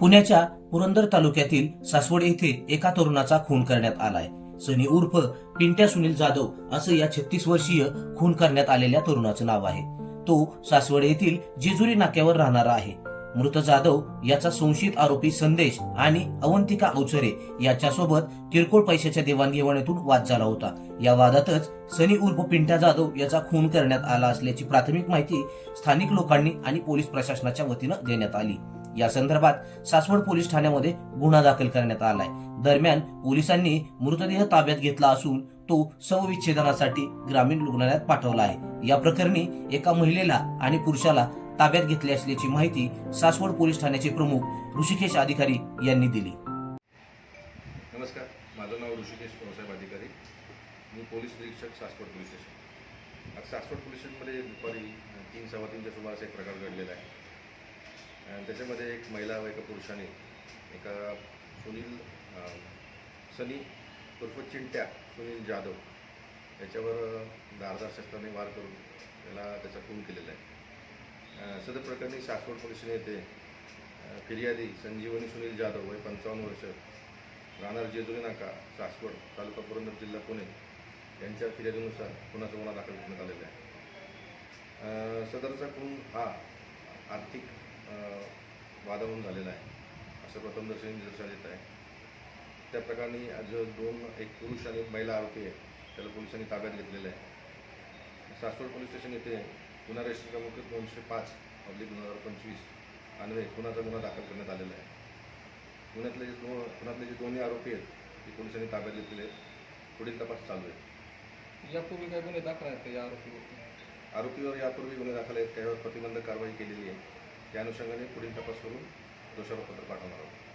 पुण्याच्या पुरंदर तालुक्यातील सासवड येथे एका तरुणाचा खून करण्यात आलाय. सनी उर्फ पिंट्या सुनील जाधव असं या छत्तीस वर्षीय खून करण्यात आलेल्या तरुणाचं नाव आहे. तो सासवड येथील जेजुरी नाक्यावर राहणारा आहे. मृत जाधव याचा संशयित आरोपी संदेश आणि अवंतिका अवचरे याच्यासोबत किरकोळ पैशाच्या देवाणघेवाणीतून वाद झाला होता. या वादातच सनी उर्फ पिंट्या जाधव याचा खून करण्यात आला असल्याची प्राथमिक माहिती स्थानिक लोकांनी आणि पोलीस प्रशासनाच्या वतीनं देण्यात आली. या संदर्भात सासवड पोलीस ठाण्यामध्ये गुन्हा दाखल करण्यात आलाय. दरम्यान पोलिसांनी मृतदेह ताब्यात घेतला असून तो शवविच्छेदनासाठी ग्रामीण रुग्णालयात पाठवला आहे. या प्रकरणी एका महिलेला आणि पुरुषाला ताब्यात घेतले असल्याची माहिती सासवड पोलीस ठाण्याचे प्रमुख ऋषिकेश अधिकारी यांनी दिली. नमस्कार. माझं नाव ऋषिकेश भाऊसाहेब अधिकारी. मी पोलीस निरीक्षक सासवड पोलीस स्टेशन. आज सासवड पोलीस स्टेशनमध्ये दुपारी तीन सव्वा तीनच्या सुमारास एक प्रकार घडलेला आहे. आणि त्याच्यामध्ये एक महिला व एका पुरुषाने एका सुनील सनी उर्फ चिंट्या सुनील जाधव याच्यावर धारदार शस्त्राने वार करून त्याला त्याचा खून केलेला आहे. सदर प्रकरणी सासवड पोलीस नेते येथे फिर्यादी संजीवनी सुनील जाधव वय पंचावन्न वर्ष राहणार जेजुरी नाका सासवड तालुका पुरंदर जिल्हा पुणे यांच्या फिर्यादीनुसार खुनाचा गुन्हा दाखल करण्यात आलेला आहे. सदरचा खून हा आर्थिक वादावरून झालेला आहे. असं प्रथमदर्शनी निदर्शनात येत आहे. त्या प्रकरणी आज दोन एक पुरुष आणि एक महिला आरोपी आहे. त्याला पोलिसांनी ताब्यात घेतलेलं आहे. सासवड पोलीस स्टेशन येथे गुन्हा रजिस्टर क्रमांक दोनशे पाच अब्लिक दोन हजार पंचवीस अन्वये खुनाचा गुन्हा दाखल करण्यात आलेला आहे. पुण्यातले जे दोन पुण्यातले जे दोन्ही आरोपी आहेत ते पोलिसांनी ताब्यात घेतलेले आहेत. पुढील तपास चालू आहे. यापूर्वी काय गुन्हे दाखल आहेत या आरोपीवरती? आरोपीवर यापूर्वी गुन्हे दाखल आहेत त्यावर प्रतिबंधक कारवाई केलेली आहे. त्या अनुषंगाने पुढील तपास करून दोषारोपपत्र पाठवणार आहोत.